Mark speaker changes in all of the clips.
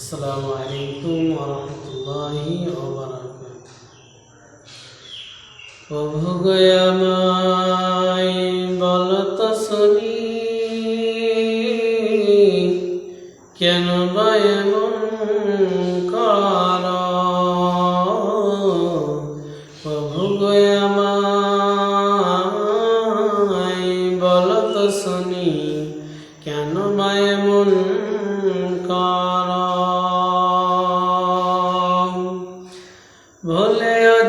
Speaker 1: আসসালামু আলাইকুম ওরহমতুল্লাহি ওবারাকাতুহু প্রভু গয়ামাই বলত শুনি কেন বা এমন কর? প্রভু গয়ামাই বলত শুনি কেন বা এমন কর?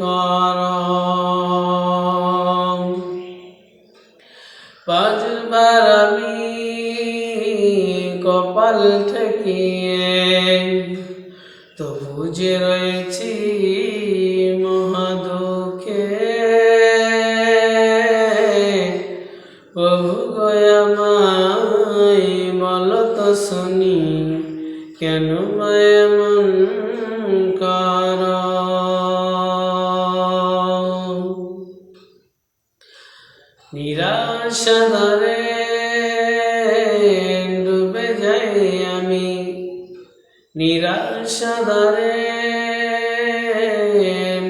Speaker 1: কর। পাঁচবার আমি কপাল ঠেকিয়ে তবু যে রয়েছি মহাদুখে। প্রভু গয়ামাই বল তো শুনি, কেন বা এমন কর? নিরাশা ধরে ডুবে যাই আমি। নিরাশা ধরে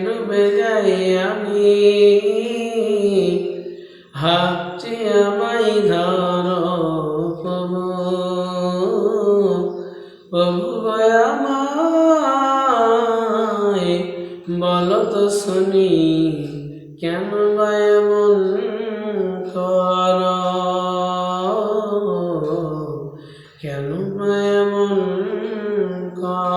Speaker 1: ডুবে যাই আমি। ভাবছি আমায় ধর প্রভু। প্রভু বল তো শুনি, কেন বা এমন কেন বা এমন কর